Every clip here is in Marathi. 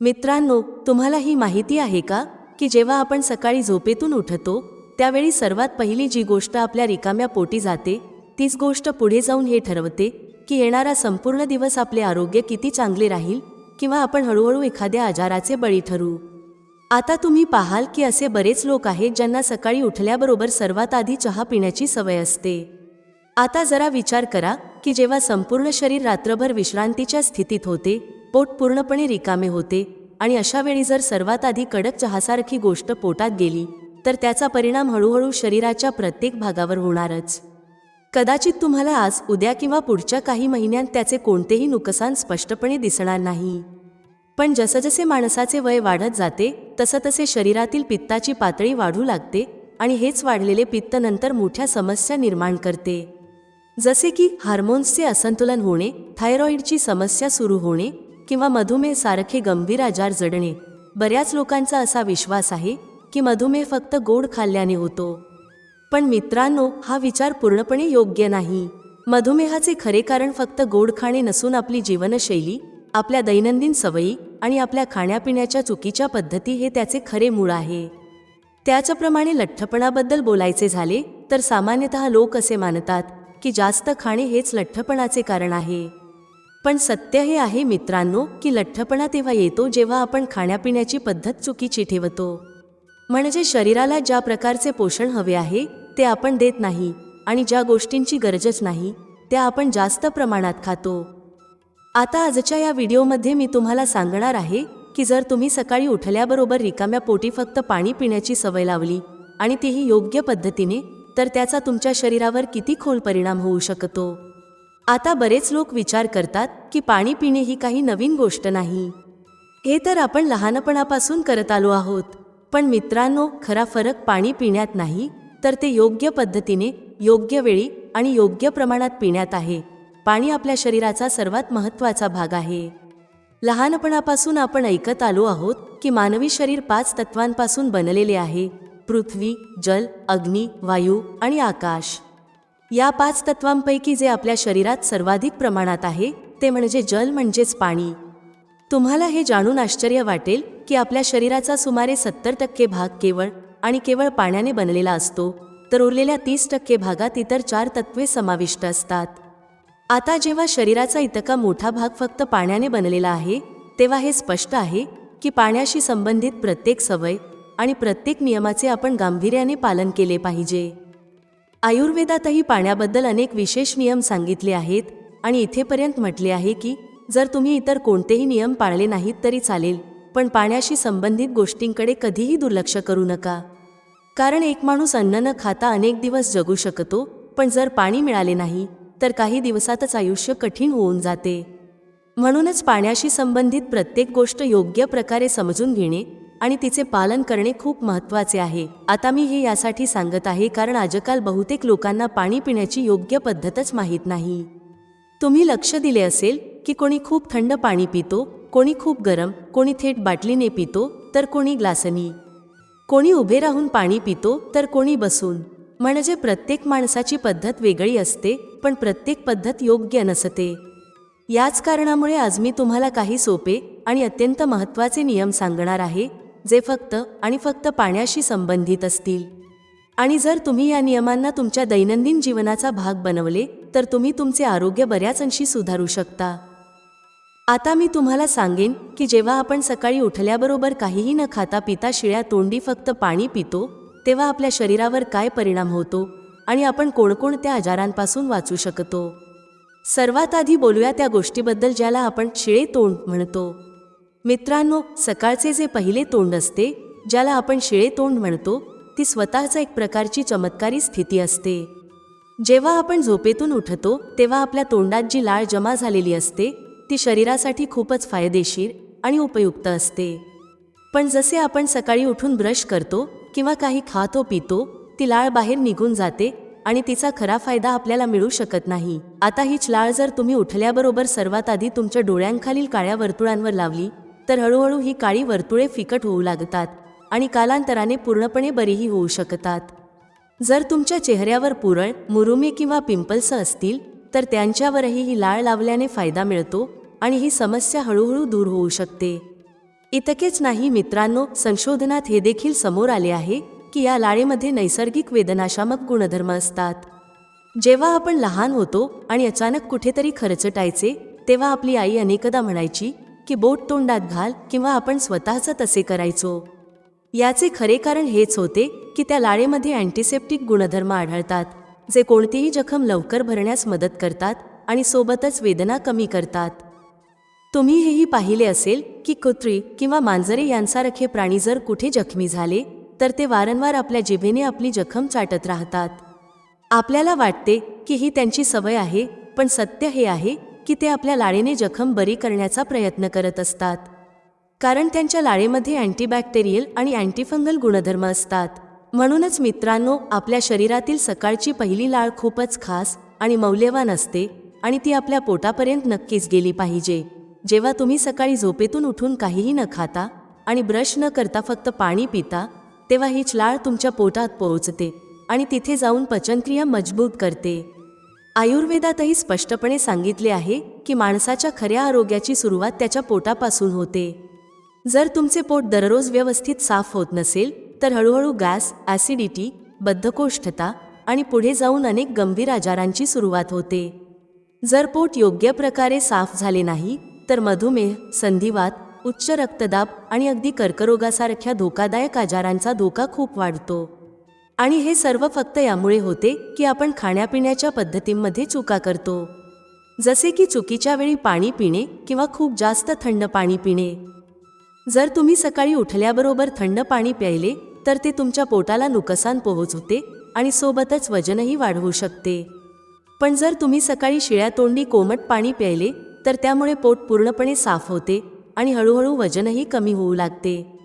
मित्रांनो तुम्हाला ही माहिती आहे का की जेव्हा आपण सकाळी झोपेतून उठतो त्यावेळी सर्वात पहिली जी गोष्ट आपल्या रिकाम्या पोटी जाते तीच गोष्ट पुढे जाऊन हे ठरवते की येणारा संपूर्ण दिवस आपले आरोग्य किती चांगले राहील किंवा आपण हळूहळू एखाद्या आजाराचे बळी ठरू. आता तुम्ही पाहाल की असे बरेच लोक आहेत ज्यांना सकाळी उठल्याबरोबर सर्वात आधी चहा पिण्याची सवय असते. आता जरा विचार करा की जेव्हा संपूर्ण शरीर रात्रभर विश्रांतीच्या स्थितीत होते पोट पूर्णपणे रिकामे होते आणि अशा वेळी जर सर्वात आधी कडक चहासारखी गोष्ट पोटात गेली तर त्याचा परिणाम हळूहळू शरीराच्या प्रत्येक भागावर होणारच. कदाचित तुम्हाला आज उद्या किंवा पुढच्या काही महिन्यांत त्याचे कोणतेही नुकसान स्पष्टपणे दिसणार नाही. पण जसजसे माणसाचे वय वाढत जाते तसं तसे शरीरातील पित्ताची पातळी वाढू लागते आणि हेच वाढलेले पित्त नंतर मोठ्या समस्या निर्माण करते. जसे की हार्मोन्सचे असंतुलन होणे थायरॉईडची समस्या सुरू होणे किंवा मधुमेह सारखे गंभीर आजार जडणे बऱ्याच लोकांचा असा विश्वास आहे की मधुमेह फक्त गोड खाल्ल्याने होतो. पण मित्रांनो हा विचार पूर्णपणे योग्य नाही. मधुमेहाचे खरे कारण फक्त गोड खाणे नसून आपली जीवनशैली आपल्या दैनंदिन सवयी आणि आपल्या खाण्यापिण्याच्या चुकीच्या पद्धती हे त्याचे खरे मूळ आहे. त्याच्याप्रमाणे लठ्ठपणाबद्दल बोलायचे झाले तर सामान्यतः लोक असे मानतात की जास्त खाणे हेच लठ्ठपणाचे कारण आहे. पण सत्य हे आहे मित्रांनो की लठ्ठपणा तेव्हा येतो जेव्हा आपण खाण्यापिण्याची पद्धत चुकीची ठेवतो. म्हणजे शरीराला ज्या प्रकारचे पोषण हवे आहे ते आपण देत नाही आणि ज्या गोष्टींची गरजच नाही त्या आपण जास्त प्रमाणात खातो. आता आजच्या या व्हिडिओमध्ये मी तुम्हाला सांगणार आहे की जर तुम्ही सकाळी उठल्याबरोबर रिकाम्या पोटी फक्त पाणी पिण्याची सवय लावली आणि तीही योग्य पद्धतीने तर त्याचा तुमच्या शरीरावर किती खोल परिणाम होऊ शकतो? आता बरेच लोक विचार करतात की पाणी पिणे ही काही नवीन गोष्ट नाही. हे तर आपण लहानपणापासून करत आलो आहोत. पण मित्रांनो खरा फरक पाणी पिण्यात नाही तर ते योग्य पद्धतीने योग्य वेळी आणि योग्य प्रमाणात पिण्यात आहे. पाणी आपल्या शरीराचा सर्वात महत्त्वाचा भाग आहे. लहानपणापासून आपण ऐकत आलो आहोत की मानवी शरीर पाच तत्वांपासून बनलेले आहे. पृथ्वी जल अग्नी वायू आणि आकाश. या पाच तत्वांपैकी जे आपल्या शरीरात सर्वाधिक प्रमाणात आहे ते म्हणजे जल म्हणजेच पाणी. तुम्हाला हे जाणून आश्चर्य वाटेल की आपल्या शरीराचा सुमारे सत्तर टक्के भाग केवळ आणि केवळ पाण्याने बनलेला असतो तर उरलेल्या तीस टक्के भागात इतर चार तत्वे समाविष्ट असतात. आता जेव्हा शरीराचा इतका मोठा भाग फक्त पाण्याने बनलेला आहे तेव्हा हे स्पष्ट आहे की पाण्याशी संबंधित प्रत्येक सवय आणि प्रत्येक नियमाचे आपण गांभीर्याने पालन केले पाहिजे. आयुर्वेदातही पाण्याबद्दल अनेक विशेष नियम सांगितले आहेत आणि इथेपर्यंत म्हटले आहे की जर तुम्ही इतर कोणतेही नियम पाळले नाहीत तरी चालेल पण पाण्याशी संबंधित गोष्टींकडे कधीही दुर्लक्ष करू नका. कारण एक माणूस अन्न न खाता अनेक दिवस जगू शकतो पण जर पाणी मिळाले नाही तर काही दिवसातच आयुष्य कठीण होऊन जाते. म्हणूनच पाण्याशी संबंधित प्रत्येक गोष्ट योग्य प्रकारे समजून घेणे आणि तिचे पालन करणे खूप महत्त्वाचे आहे. आता मी हे यासाठी सांगत आहे कारण आजकाल बहुतेक लोकांना पाणी पिण्याची योग्य पद्धतच माहीत नाही. तुम्ही लक्ष दिले असेल की कोणी खूप थंड पाणी पितो कोणी खूप गरम कोणी थेट बाटलीने पितो तर कोणी ग्लासनी. कोणी उभे राहून पाणी पितो तर कोणी बसून. म्हणजे प्रत्येक माणसाची पद्धत वेगळी असते पण प्रत्येक पद्धत योग्य नसते. याच कारणामुळे आज मी तुम्हाला काही सोपे आणि अत्यंत महत्त्वाचे नियम सांगणार आहे जे फक्त आणि फक्त पाण्याशी संबंधित असतील. आणि जर तुम्ही या नियमांना तुमच्या दैनंदिन जीवनाचा भाग बनवले तर तुम्ही तुमचे आरोग्य बऱ्याच अंशी सुधारू शकता. आता मी तुम्हाला सांगेन की जेव्हा आपण सकाळी उठल्याबरोबर काहीही न खाता पिता शिळ्या तोंडी फक्त पाणी पितो तेव्हा आपल्या शरीरावर काय परिणाम होतो आणि आपण कोणकोणत्या आजारांपासून वाचू शकतो. सर्वात आधी बोलूया त्या गोष्टीबद्दल ज्याला आपण शिळे तोंड म्हणतो. मित्रांनो सकाळचे जे पहिले तोंड असते ज्याला आपण शिळे तोंड म्हणतो ती स्वतःच एक प्रकारची चमत्कारी स्थिती असते. जेव्हा आपण झोपेतून उठतो तेव्हा आपल्या तोंडात जी लाळ जमा झालेली असते ती शरीरासाठी खूपच फायदेशीर आणि उपयुक्त असते. पण जसे आपण सकाळी उठून ब्रश करतो किंवा काही खातो पितो ती लाळ बाहेर निघून जाते आणि तिचा खरा फायदा आपल्याला मिळू शकत नाही. आता हीच लाळ जर तुम्ही उठल्याबरोबर सर्वात आधी तुमच्या डोळ्यांखालील काळ्या वर्तुळांवर लावली तर हळूहळू ही काळी वर्तुळे फिकट होऊ लागतात आणि कालांतराने पूर्णपणे बरीही होऊ शकतात. जर तुमच्या चेहऱ्यावर पुरळ मुरुमे किंवा पिंपल्स असतील तर त्यांच्यावरही ही लाळ लावल्याने फायदा मिळतो आणि ही समस्या हळूहळू दूर होऊ शकते. इतकेच नाही मित्रांनो संशोधनात हे देखील समोर आले आहे की या लाळेमध्ये नैसर्गिक वेदनाशामक गुणधर्म असतात. जेव्हा आपण लहान होतो आणि अचानक कुठेतरी खरचटायचे तेव्हा आपली आई अनेकदा म्हणायची की बोट तोंडात घाल किंवा आपण स्वतःच तसे करायचो. याचे खरे कारण हेच होते की त्या लाळेमध्ये अँटीसेप्टिक गुणधर्म आढळतात जे कोणतीही जखम लवकर भरण्यास मदत करतात आणि सोबतच वेदना कमी करतात. तुम्ही हेही पाहिले असेल की कुत्री किंवा मांजरे यांसारखे प्राणी जर कुठे जखमी झाले तर ते वारंवार आपल्या जिभेने आपली जखम चाटत राहतात. आपल्याला वाटते की ही त्यांची सवय आहे पण सत्य हे आहे की ते आपल्या लाळेने जखम बरी करण्याचा प्रयत्न करत असतात. कारण त्यांच्या लाळेमध्ये अँटीबॅक्टेरियल आणि अँटीफंगल गुणधर्म असतात. म्हणूनच मित्रांनो आपल्या शरीरातील सकाळची पहिली लाळ खूपच खास आणि मौल्यवान असते आणि ती आपल्या पोटापर्यंत नक्कीच गेली पाहिजे. जेव्हा तुम्ही सकाळी झोपेतून उठून काहीही न खाता आणि ब्रश न करता फक्त पाणी पिता तेव्हा हीच लाळ तुमच्या पोटात पोहोचते आणि तिथे जाऊन पचनक्रिया मजबूत करते. आयुर्वेदातही स्पष्टपणे सांगितले आहे की माणसाच्या खऱ्या आरोग्याची सुरुवात त्याच्या पोटापासून होते. जर तुमचे पोट दररोज व्यवस्थित साफ होत नसेल तर हळूहळू गॅस ॲसिडिटी बद्धकोष्ठता आणि पुढे जाऊन अनेक गंभीर आजारांची सुरुवात होते. जर पोट योग्य प्रकारे साफ झाले नाही तर मधुमेह संधिवात उच्च रक्तदाब आणि अगदी कर्करोगासारख्या धोकादायक आजारांचा धोका खूप वाढतो. आणि हे सर्व फक्त यामुळे होते की आपण खाण्यापिण्याच्या पद्धतींमध्ये चुका करतो. जसे की चुकीच्या वेळी पाणी पिणे किंवा खूप जास्त थंड पाणी पिणे. जर तुम्ही सकाळी उठल्याबरोबर थंड पाणी प्यायले तर ते तुमच्या पोटाला नुकसान पोहोचवते आणि सोबतच वजनही वाढवू शकते. पण जर तुम्ही सकाळी शिळ्या तोंडी कोमट पाणी प्यायले तर त्यामुळे पोट पूर्णपणे साफ होते आणि हळूहळू वजनही कमी होऊ लागते.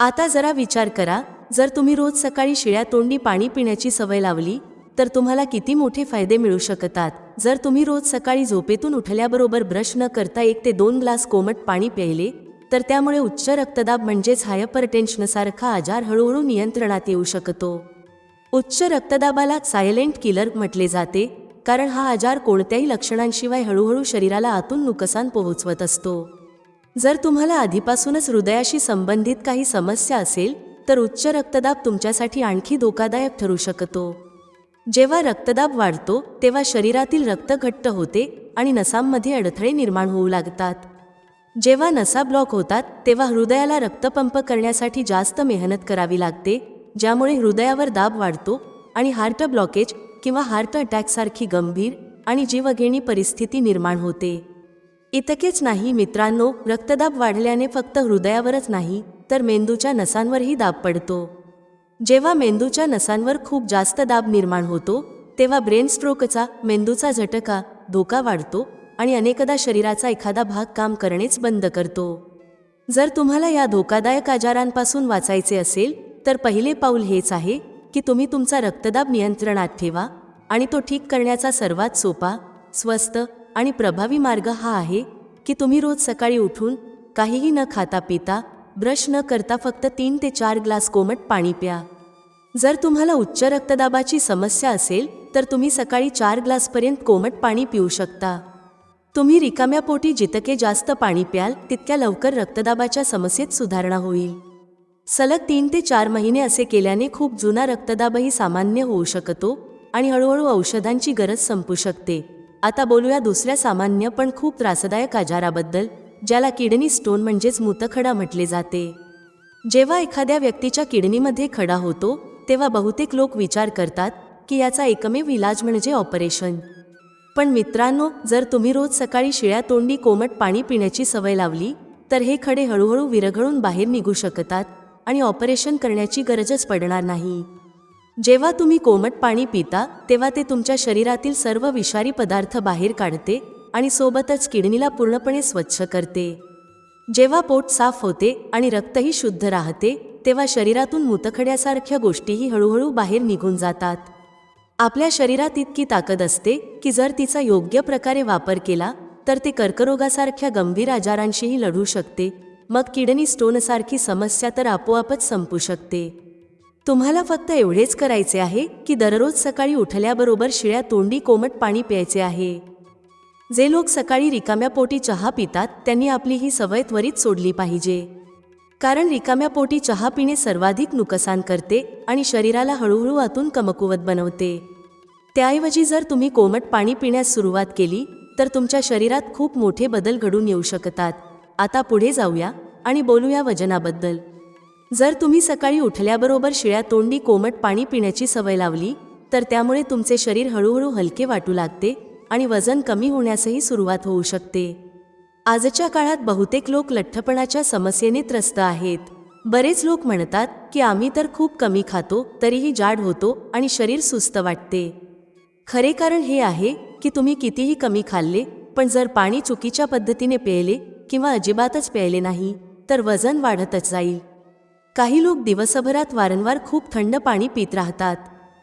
आता जरा विचार करा जर तुम्ही रोज सकाळी शिळ्या तोंडी पाणी पिण्याची सवय लावली तर तुम्हाला किती मोठे फायदे मिळू शकतात. जर तुम्ही रोज सकाळी झोपेतून उठल्याबरोबर ब्रश न करता एक ते दोन ग्लास कोमट पाणी प्यायले तर त्यामुळे उच्च रक्तदाब म्हणजेच हायपरटेन्शनसारखा आजार हळूहळू नियंत्रणात येऊ शकतो. उच्च रक्तदाबाला सायलेंट किलर म्हटले जाते कारण हा आजार कोणत्याही लक्षणांशिवाय हळूहळू शरीराला आतून नुकसान पोहोचवत असतो. जर तुम्हाला आधीपासूनच हृदयाशी संबंधित काही समस्या असेल तर उच्च रक्तदाब तुमच्यासाठी आणखी धोकादायक ठरू शकतो. जेव्हा रक्तदाब वाढतो तेव्हा शरीरातील रक्त घट्ट होते आणि नसांमध्ये अडथळे निर्माण होऊ लागतात. जेव्हा नसा ब्लॉक होतात तेव्हा हृदयाला रक्तपंप करण्यासाठी जास्त मेहनत करावी लागते ज्यामुळे हृदयावर दाब वाढतो आणि हार्ट ब्लॉकेज किंवा हार्ट अटॅकसारखी गंभीर आणि जीवघेणी परिस्थिती निर्माण होते. इतकेच नाही मित्रांनो रक्तदाब वाढल्याने फक्त हृदयावरच नाही तर मेंदूच्या नसांवरही दाब पडतो. जेव्हा मेंदूच्या नसांवर खूप जास्त दाब निर्माण होतो तेव्हा ब्रेन स्ट्रोकचा मेंदूचा झटका धोका वाढतो आणि अनेकदा शरीराचा एखादा भाग काम करणेच बंद करतो. जर तुम्हाला या धोकादायक आजारांपासून वाचायचे असेल तर पहिले पाऊल हेच आहे की तुम्ही तुमचा रक्तदाब नियंत्रणात ठेवा आणि तो ठीक करण्याचा सर्वात सोपा स्वस्त आणि प्रभावी मार्ग हा आहे की तुम्ही रोज सकाळी उठून काहीही न खाता पिता ब्रश न करता फक्त तीन ते चार ग्लास कोमट पाणी प्या. जर तुम्हाला उच्च रक्तदाबाची समस्या असेल तर तुम्ही सकाळी चार ग्लासपर्यंत कोमट पाणी पिऊ शकता. तुम्ही रिकाम्या पोटी जितके जास्त पाणी प्याल तितक्या लवकर रक्तदाबाच्या समस्येत सुधारणा होईल. सलग तीन ते चार महिने असे केल्याने खूप जुना रक्तदाबही सामान्य होऊ शकतो आणि हळूहळू औषधांची गरज संपू शकते. आता बोलूया दुसऱ्या सामान्य पण खूप त्रासदायक आजाराबद्दल ज्याला किडनी स्टोन म्हणजेच मूतखडा म्हटले जाते. जेव्हा एखाद्या व्यक्तीच्या किडनीमध्ये खडा होतो तेव्हा बहुतेक लोक विचार करतात की याचा एकमेव इलाज म्हणजे ऑपरेशन. पण मित्रांनो जर तुम्ही रोज सकाळी शिळ्या तोंडी कोमट पाणी पिण्याची सवय लावली तर हे खडे हळूहळू विरघळून बाहेर निघू शकतात आणि ऑपरेशन करण्याची गरजच पडणार नाही. जेव्हा तुम्ही कोमट पाणी पिता तेव्हा ते तुमच्या शरीरातील सर्व विषारी पदार्थ बाहेर काढते आणि सोबतच किडनीला पूर्णपणे स्वच्छ करते. जेव्हा पोट साफ होते आणि रक्तही शुद्ध राहते तेव्हा शरीरातून मुतखड्यासारख्या गोष्टीही हळूहळू बाहेर निघून जातात. आपल्या शरीरात इतकी ताकद असते की जर तिचा योग्य प्रकारे वापर केला तर ते कर्करोगासारख्या गंभीर आजारांशीही लढू शकते. मग किडनी स्टोनसारखी समस्या तर आपोआपच संपू शकते. तुम्हाला फक्त एवढेच करायचे आहे की दररोज सकाळी उठल्याबरोबर शिळ्या तोंडी कोमट पाणी प्यायचे आहे. जे लोक सकाळी रिकाम्या पोटी चहा पितात त्यांनी आपली ही सवय त्वरित सोडली पाहिजे. कारण रिकाम्या पोटी चहा पिणे सर्वाधिक नुकसान करते आणि शरीराला हळूहळू आतून कमकुवत बनवते. त्याऐवजी जर तुम्ही कोमट पाणी पिण्यास सुरुवात केली तर तुमच्या शरीरात खूप मोठे बदल घडून येऊ शकतात. आता पुढे जाऊया आणि बोलूया वजनाबद्दल. जर तुम्ही सकाळी उठल्याबरोबर शिळ्या तोंडी कोमट पाणी पिण्याची सवय लावली तर त्यामुळे तुमचे शरीर हळूहळू हलके वाटू लागते आणि वजन कमी होण्यासही सुरुवात होऊ शकते. आजच्या काळात बहुतेक लोक लठ्ठपणाच्या समस्येने त्रस्त आहेत. बरेच लोक म्हणतात की आम्ही तर खूप कमी खातो तरीही जाड होतो आणि शरीर सुस्त वाटते. खरे कारण हे आहे की तुम्ही कितीही कमी खाल्ले पण जर पाणी चुकीच्या पद्धतीने प्यायले किंवा अजिबातच प्यायले नाही तर वजन वाढतच जाईल. काही लोक दिवसभरात वारंवार खूप थंड पाणी पित राहतात.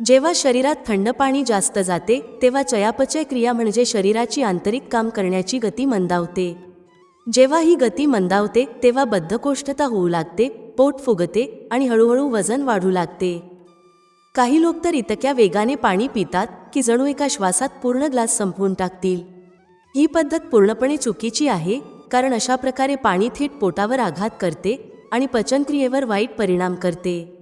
जेव्हा शरीरात थंड पाणी जास्त जाते तेव्हा चयापचय क्रिया म्हणजे शरीराची आंतरिक काम करण्याची गती मंदावते. जेव्हा ही गती मंदावते तेव्हा बद्धकोष्ठता होऊ लागते पोट फुगते आणि हळूहळू वजन वाढू लागते. काही लोक तर इतक्या वेगाने पाणी पितात की जणू एका श्वासात पूर्ण ग्लास संपवून टाकतील. ही पद्धत पूर्णपणे चुकीची आहे कारण अशा प्रकारे पाणी थेट पोटावर आघात करते आणि पचनक्रियेवर वाईट परिणाम करते.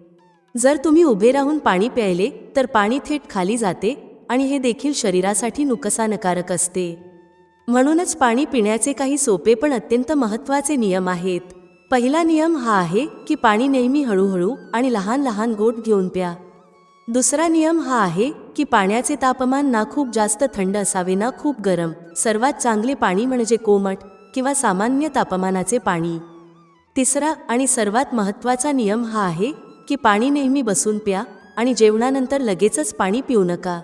जर तुम्ही उभे राहून पाणी प्यायले तर पाणी थेट खाली जाते आणि हे देखील शरीरासाठी नुकसानकारक असते. म्हणूनच पाणी पिण्याचे काही सोपे पण अत्यंत महत्त्वाचे नियम आहेत. पहिला नियम हा आहे की पाणी नेहमी हळूहळू आणि लहान लहान गोट घेऊन प्या. दुसरा नियम हा आहे की पाण्याचे तापमान ना खूप जास्त थंड असावे ना खूप गरम. सर्वात चांगले पाणी म्हणजे कोमट किंवा सामान्य तापमानाचे पाणी. तिसरा आणि सर्वात महत्त्वाचा नियम हा आहे की पाणी नेहमी बसून प्या आणि जेवणानंतर लगेचच पाणी पिऊ नका.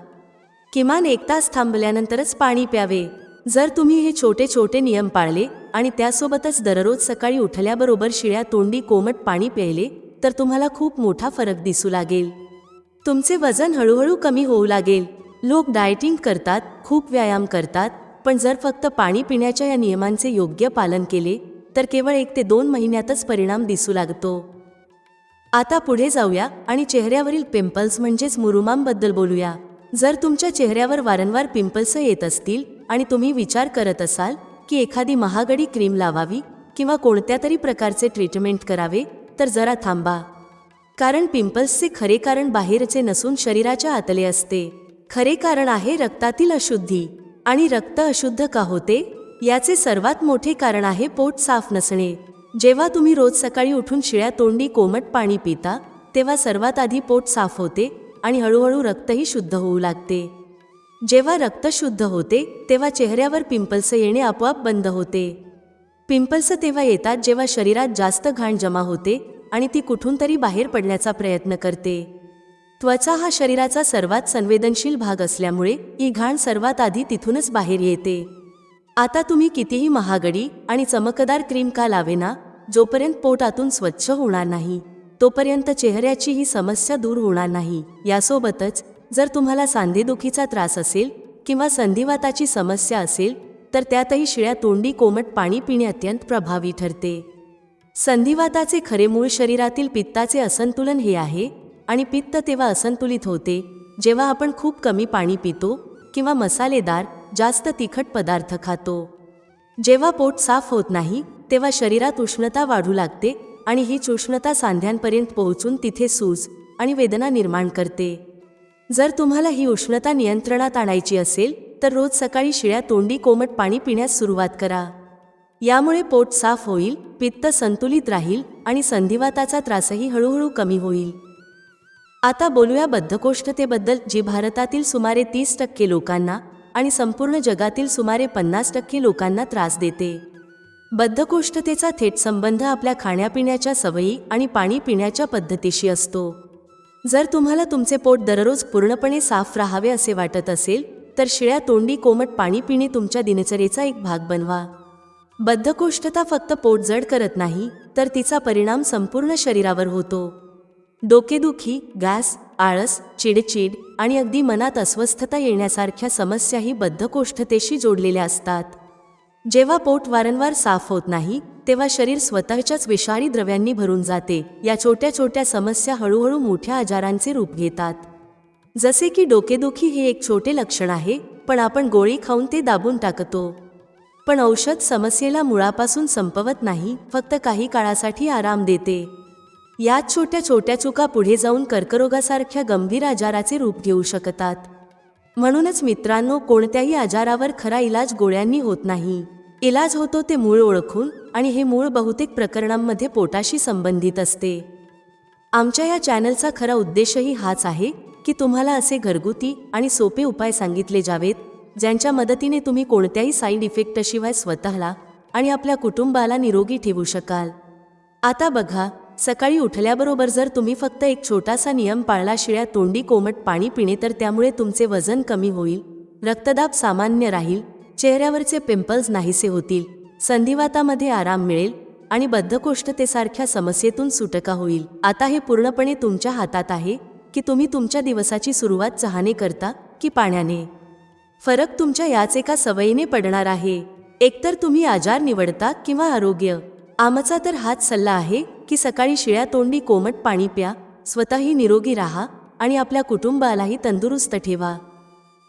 किमान एक तास थांबल्यानंतरच पाणी प्यावे. जर तुम्ही हे छोटे छोटे नियम पाळले आणि त्यासोबतच दररोज सकाळी उठल्याबरोबर शिळ्या तोंडी कोमट पाणी प्यायले तर तुम्हाला खूप मोठा फरक दिसू लागेल. तुमचे वजन हळूहळू कमी होऊ लागेल. लोक डायटिंग करतात खूप व्यायाम करतात पण जर फक्त पाणी पिण्याच्या या नियमांचे योग्य पालन केले तर केवळ एक ते दोन महिन्यातच परिणाम दिसू लागतो. आता पुढे जाऊया आणि चेहऱ्यावरील पिंपल्स म्हणजेच मुरुमांबद्दल बोलूया. जर तुमच्या चेहऱ्यावर वारंवार पिंपल्स येत असतील आणि तुम्ही विचार करत असाल की एखादी महागडी क्रीम लावावी किंवा कोणत्या तरी प्रकारचे ट्रीटमेंट करावे तर जरा थांबा. कारण पिंपल्सचे खरे कारण बाहेरचे नसून शरीराच्या आतले असते. खरे कारण आहे रक्तातील अशुद्धी. आणि रक्त अशुद्ध का होते? याचे सर्वात मोठे कारण आहे पोट साफ नसणे. जेव्हा तुम्ही रोज सकाळी उठून शिळ्या तोंडी कोमट पाणी पिता तेव्हा सर्वात आधी पोट साफ होते आणि हळूहळू रक्तही शुद्ध होऊ लागते. जेव्हा रक्त शुद्ध होते तेव्हा चेहऱ्यावर पिंपल्स येणे आपोआप बंद होते. पिंपल्स तेव्हा येतात जेव्हा शरीरात जास्त घाण जमा होते आणि ती कुठून तरी बाहेर पडण्याचा प्रयत्न करते. त्वचा हा शरीराचा सर्वात संवेदनशील भाग असल्यामुळे ही घाण सर्वात आधी तिथूनच बाहेर येते. आता तुम्ही कितीही महागडी आणि चमकदार क्रीम का लावेना जोपर्यंत पोटातून स्वच्छ होणार नाही तोपर्यंत चेहऱ्याची ही समस्या दूर होणार नाही. यासोबतच जर तुम्हाला सांधेदुखीचा त्रास असेल किंवा संधिवाताची समस्या असेल तर त्यातही शिळ्या तोंडी कोमट पाणी पिणे अत्यंत प्रभावी ठरते. संधिवाताचे खरे मूळ शरीरातील पित्ताचे असंतुलन हे आहे आणि पित्त तेव्हा असंतुलित होते जेव्हा आपण खूप कमी पाणी पितो किंवा मसालेदार जास्त तिखट पदार्थ खातो. जेव्हा पोट साफ होत नाही तेव्हा शरीरात उष्णता वाढू लागते आणि हीच उष्णता सांध्यांपर्यंत पोहोचून तिथे सूज आणि वेदना निर्माण करते. जर तुम्हाला ही उष्णता नियंत्रणात आणायची असेल तर रोज सकाळी शिळ्या तोंडी कोमट पाणी पिण्यास सुरुवात करा. यामुळे पोट साफ होईल पित्त संतुलित राहील आणि संधिवाताचा त्रासही हळूहळू कमी होईल. आता बोलूया बद्धकोष्ठतेबद्दल जी भारतातील सुमारे तीस टक्के लोकांना आणि संपूर्ण जगातील सुमारे पन्नास टक्के लोकांना त्रास देते. बद्धकोष्ठतेचा थेट संबंध आपल्या खाण्यापिण्याच्या सवयी आणि पाणी पिण्याच्या पद्धतीशी असतो. जर तुम्हाला तुमचे पोट दररोज पूर्णपणे साफ राहावे असे वाटत असेल तर शिळ्या तोंडी कोमट पाणी पिणे तुमच्या दिनचर्येचा एक भाग बनवा. बद्धकोष्ठता फक्त पोट जड करत नाही तर तिचा परिणाम संपूर्ण शरीरावर होतो. डोकेदुखी गॅस आळस चिडचिड आणि अगदी मनात अस्वस्थता येण्यासारख्या समस्याही बद्धकोष्ठतेशी जोडलेल्या असतात. जेव्हा पोट वारंवार साफ होत नाही तेव्हा शरीर स्वतःच्याच विषारी द्रव्यांनी भरून जाते. या छोट्या छोट्या समस्या हळूहळू मोठ्या आजारांचे रूप घेतात. जसे की डोकेदुखी हे एक छोटे लक्षण आहे पण आपण गोळी खाऊन ते दाबून टाकतो. पण औषध समस्येला मुळापासून संपवत नाही फक्त काही काळासाठी आराम देते. याच छोट्या छोट्या चुका पुढे जाऊन कर्करोगासारख्या गंभीर आजाराचे रूप घेऊ शकतात. म्हणूनच मित्रांनो कोणत्याही आजारावर खरा इलाज गोळ्यांनी होत नाही. इलाज होतो ते मूळ ओळखून आणि हे मूळ बहुतेक प्रकरणांमध्ये पोटाशी संबंधित असते. आमच्या या चॅनलचा खरा उद्देशही हाच आहे की तुम्हाला असे घरगुती आणि सोपे उपाय सांगितले जावेत ज्यांच्या मदतीने तुम्ही कोणत्याही साईड इफेक्टशिवाय स्वतःला आणि आपल्या कुटुंबाला निरोगी ठेवू शकाल. आता बघा सकाळी उठल्याबरोबर जर तुम्ही फक्त एक छोटासा नियम पाळला शिळ्या तोंडी कोमट पाणी पिणे तर त्यामुळे तुमचे वजन कमी होईल रक्तदाब सामान्य राहील चेहऱ्यावरचे पिंपल्स नाहीसे होतील संधिवातामध्ये आराम मिळेल आणि बद्धकोष्ठतेसारख्या समस्येतून सुटका होईल. आता हे पूर्णपणे तुमच्या हातात आहे की तुम्ही तुमच्या दिवसाची सुरुवात चहाने करता की पाण्याने? फरक तुमच्या याच एका सवयीने पडणार आहे. एकतर तुम्ही आजार निवडता किंवा आरोग्य. आमचा तर हाच सल्ला आहे की सकाळी शिळ्या तोंडी कोमट पाणी प्या स्वतःही निरोगी राहा आणि आपल्या कुटुंबालाही तंदुरुस्त ठेवा.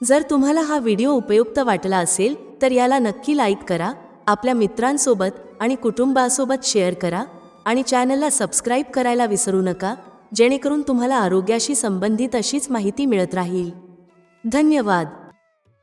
जर तुम्हाला हा व्हिडिओ उपयुक्त वाटला असेल तर याला नक्की लाईक करा आपल्या मित्रांसोबत आणि कुटुंबासोबत शेअर करा आणि चॅनलला सबस्क्राईब करायला विसरू नका जेणेकरून तुम्हाला आरोग्याशी संबंधित अशीच माहिती मिळत राहील. धन्यवाद!